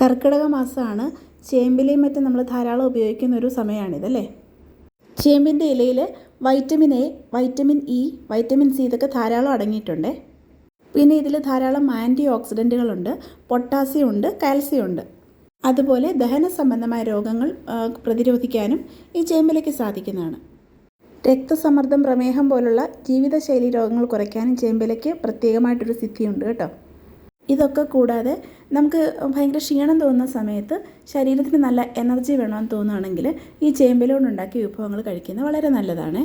കർക്കിടക മാസമാണ്. ചേമ്പിലയും മറ്റും നമ്മൾ ധാരാളം ഉപയോഗിക്കുന്ന ഒരു സമയമാണിതല്ലേ ചേമ്പിന്റെ ഇലയിൽ vitamin A vitamin E vitamin C ഇതൊക്കെ ധാരാളം അടങ്ങിയിട്ടുണ്ട്. പിന്നെ ഇതിൽ ധാരാളം ആന്റി ഓക്സിഡന്റുകളുണ്ട് പൊട്ടാസ്യം ഉണ്ട് കാൽസ്യം ഉണ്ട്. അതുപോലെ ദഹന സംബന്ധമായ രോഗങ്ങൾ പ്രതിരോധിക്കാനും ഈ ചേമ്പിലയ്ക്ക് സാധിക്കുന്നതാണ്. രക്തസമ്മർദ്ദം പ്രമേഹം പോലുള്ള ജീവിതശൈലി രോഗങ്ങൾ കുറയ്ക്കാനും ചേമ്പിലയ്ക്ക് പ്രത്യേകമായിട്ടൊരു സിദ്ധിയുണ്ട് കേട്ടോ. ഇതൊക്കെ കൂടാതെ നമുക്ക് ഭയങ്കര ക്ഷീണം തോന്നുന്ന സമയത്ത് ശരീരത്തിന് നല്ല എനർജി വേണമെന്ന് തോന്നുകയാണെങ്കിൽ ഈ ചേമ്പിലോണ്ടുണ്ടാക്കിയ വിഭവങ്ങൾ കഴിക്കുന്നത് വളരെ നല്ലതാണ്.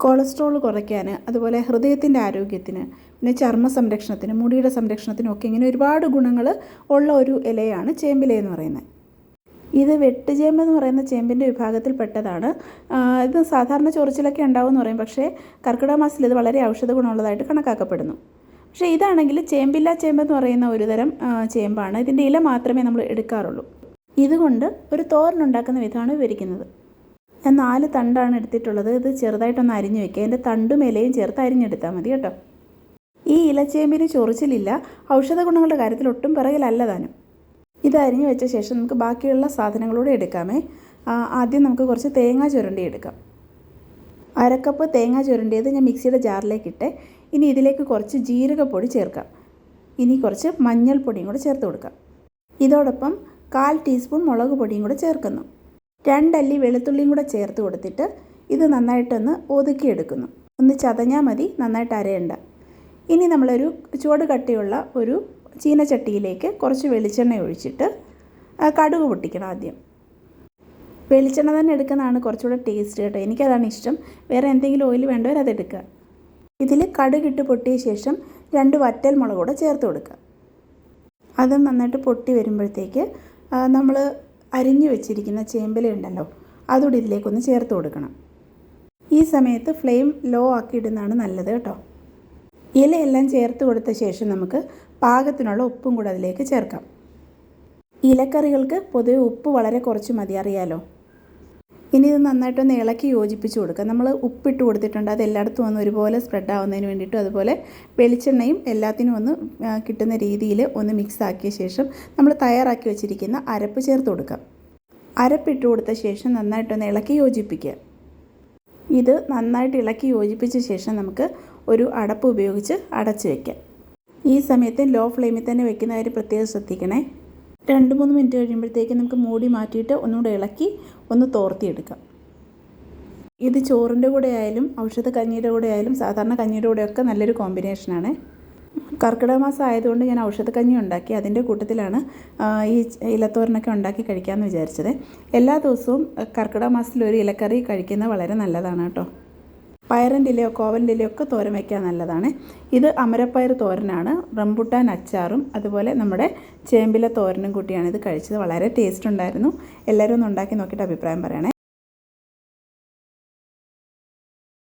കൊളസ്ട്രോൾ കുറയ്ക്കാൻ അതുപോലെ ഹൃദയത്തിന്റെ ആരോഗ്യത്തിന് പിന്നെ ചർമ്മ സംരക്ഷണത്തിന് മുടിയുടെ സംരക്ഷണത്തിനും ഒക്കെ ഇങ്ങനെ ഒരുപാട് ഗുണങ്ങൾ ഉള്ള ഒരു ഇലയാണ് ചേമ്പില എന്ന് പറയുന്നത്. ഇത് വെട്ടുചേമ്പ് എന്ന് പറയുന്ന ചേമ്പിന്റെ വിഭാഗത്തിൽപ്പെട്ടതാണ്. പെട്ടതാണ് ഇത് സാധാരണ ചൊറിച്ചിലൊക്കെ ഉണ്ടാവും എന്ന് പറയും. പക്ഷേ കർക്കിടക മാസത്തിൽ ഇത് വളരെ ഔഷധ ഗുണമുള്ളതായിട്ട് കണക്കാക്കപ്പെടുന്നു. പക്ഷേ ഇതാണെങ്കിൽ ചേമ്പില്ല ചേമ്പ് എന്ന് പറയുന്ന ഒരു തരം ചേമ്പാണ്. ഇതിന്റെ ഇല മാത്രമേ നമ്മൾ എടുക്കാറുള്ളൂ. ഇതുകൊണ്ട് ഒരു തോരനുണ്ടാക്കുന്ന വിധമാണ് വിവരിക്കുന്നത് ഞാൻ നാല് തണ്ടാണ് എടുത്തിട്ടുള്ളത്. ഇത് ചെറുതായിട്ടൊന്ന് അരിഞ്ഞു വെക്കുക. അതിന്റെ തണ്ടും ഇലയും ചേർത്ത് അരിഞ്ഞെടുത്താൽ മതി കേട്ടോ. ഈ ഇലച്ചേമ്പിന് ചൊറിച്ചിലില്ല. ഔഷധ ഗുണങ്ങളുടെ കാര്യത്തിൽ ഒട്ടും പിറകിലല്ല താനും. ഇത് അരിഞ്ഞു വെച്ച ശേഷം നമുക്ക് ബാക്കിയുള്ള സാധനങ്ങളൂടെ എടുക്കാമേ. ആദ്യം നമുക്ക് കുറച്ച് തേങ്ങ ചുരണ്ടി എടുക്കാം. അരക്കപ്പ് തേങ്ങ ചുരണ്ടിയത് ഞാൻ മിക്സിയുടെ ജാറിലേക്ക് ഇട്ടെ ഇനി ഇതിലേക്ക് കുറച്ച് ജീരകപ്പൊടി ചേർക്കാം. ഇനി കുറച്ച് മഞ്ഞൾപ്പൊടിയും കൂടെ ചേർത്ത് കൊടുക്കാം. ഇതോടൊപ്പം കാൽ ടീസ്പൂൺ മുളക് പൊടിയും കൂടെ ചേർക്കുന്നു. രണ്ടല്ലി വെളുത്തുള്ളിയും കൂടെ ചേർത്ത് കൊടുത്തിട്ട് ഇത് നന്നായിട്ടൊന്ന് ഒതുക്കിയെടുക്കുന്നു. ഒന്ന് ചതഞ്ഞാൽ മതി നന്നായിട്ട് അരയണ്ട. ഇനി നമ്മളൊരു ചുവട് കട്ടിയുള്ള ഒരു ചീനച്ചട്ടിയിലേക്ക് കുറച്ച് വെളിച്ചെണ്ണ ഒഴിച്ചിട്ട് കടുക് പൊട്ടിക്കണം ആദ്യം. വെളിച്ചെണ്ണ തന്നെ എടുക്കുന്നതാണ് കുറച്ചുകൂടെ ടേസ്റ്റ് കേട്ടോ. എനിക്കതാണ് ഇഷ്ടം. വേറെ എന്തെങ്കിലും ഓയിൽ വേണ്ടവർ അതെടുക്കുക ഇതിൽ കടുകിട്ട് പൊട്ടിയ ശേഷം രണ്ട് വറ്റൽ മുളക് കൂടെ ചേർത്ത് കൊടുക്കുക. അതും നന്നായിട്ട് പൊട്ടി വരുമ്പോഴത്തേക്ക് നമ്മൾ അരിഞ്ഞു വെച്ചിരിക്കുന്ന ചേമ്പല ഉണ്ടല്ലോ അതുകൂടി ഇതിലേക്കൊന്ന് ചേർത്ത് കൊടുക്കണം. ഈ സമയത്ത് ഫ്ലെയിം ലോ ആക്കി ഇടുന്നതാണ് നല്ലത് കേട്ടോ. ഇലയെല്ലാം ചേർത്ത് കൊടുത്ത ശേഷം നമുക്ക് പാകത്തിനുള്ള ഉപ്പും കൂടെ അതിലേക്ക് ചേർക്കാം. ഇലക്കറികൾക്ക് പൊതുവെ ഉപ്പ് വളരെ കുറച്ച് മതി അറിയാലോ? ഇനി ഇത് നന്നായിട്ടൊന്ന് ഇളക്കി യോജിപ്പിച്ച് കൊടുക്കുക. നമ്മൾ ഉപ്പിട്ട് കൊടുത്തിട്ടുണ്ട്. അത് എല്ലായിടത്തും ഒന്ന് ഒരുപോലെ സ്പ്രെഡ് ആവുന്നതിന് വേണ്ടിയിട്ടും അതുപോലെ വെളിച്ചെണ്ണയും എല്ലാത്തിനും ഒന്ന് കിട്ടുന്ന രീതിയിൽ ഒന്ന് മിക്സ് ആക്കിയ ശേഷം നമ്മൾ തയ്യാറാക്കി വെച്ചിരിക്കുന്ന അരപ്പ് ചേർത്ത് കൊടുക്കാം അരപ്പിട്ട് കൊടുത്ത ശേഷം നന്നായിട്ടൊന്ന് ഇളക്കി യോജിപ്പിക്കുക. ഇത് നന്നായിട്ട് ഇളക്കി യോജിപ്പിച്ച ശേഷം നമുക്ക് ഒരു അടപ്പ് ഉപയോഗിച്ച് അടച്ച് വയ്ക്കാം ഈ സമയത്ത് ലോ ഫ്ലെയിമിൽ തന്നെ വെക്കുന്ന കാര്യം പ്രത്യേകം ശ്രദ്ധിക്കണേ. രണ്ട് മൂന്ന് മിനിറ്റ് കഴിയുമ്പോഴത്തേക്ക് നമുക്ക് മൂടി മാറ്റിയിട്ട് ഒന്നുകൂടെ ഇളക്കി ഒന്ന് തോർത്തിയെടുക്കാം. ഇത് ചോറിന്റെ കൂടെ ആയാലും ഔഷധ കഞ്ഞിയുടെ കൂടെ ആയാലും സാധാരണ കഞ്ഞിയുടെ കൂടെയൊക്കെ നല്ലൊരു കോമ്പിനേഷനാണ് കർക്കിടക മാസം ആയതുകൊണ്ട് ഞാൻ ഔഷധ കഞ്ഞി ഉണ്ടാക്കി അതിന്റെ കൂട്ടത്തിലാണ് ഈ ഇലത്തോരനൊക്കെ ഉണ്ടാക്കി കഴിക്കാമെന്ന് വിചാരിച്ചത്. എല്ലാ ദിവസവും കർക്കിടക മാസത്തിൽ ഒരു ഇലക്കറി കഴിക്കുന്നത് വളരെ നല്ലതാണ് കേട്ടോ. പയറിന്റെ ഇലയോ കോവലിന്റെ ഇലയോ ഒക്കെ തോരൻ വയ്ക്കാൻ നല്ലതാണ്. ഇത് അമരപ്പയർ തോരനാണ്. റംബുട്ടാൻ അച്ചാറും അതുപോലെ നമ്മുടെ ചേമ്പില തോരനും കൂട്ടിയാണ് ഇത് കഴിച്ചത്. വളരെ ടേസ്റ്റ് ഉണ്ടായിരുന്നു. എല്ലാവരും ഒന്ന് ഉണ്ടാക്കി നോക്കിയിട്ട് അഭിപ്രായം പറയണേ.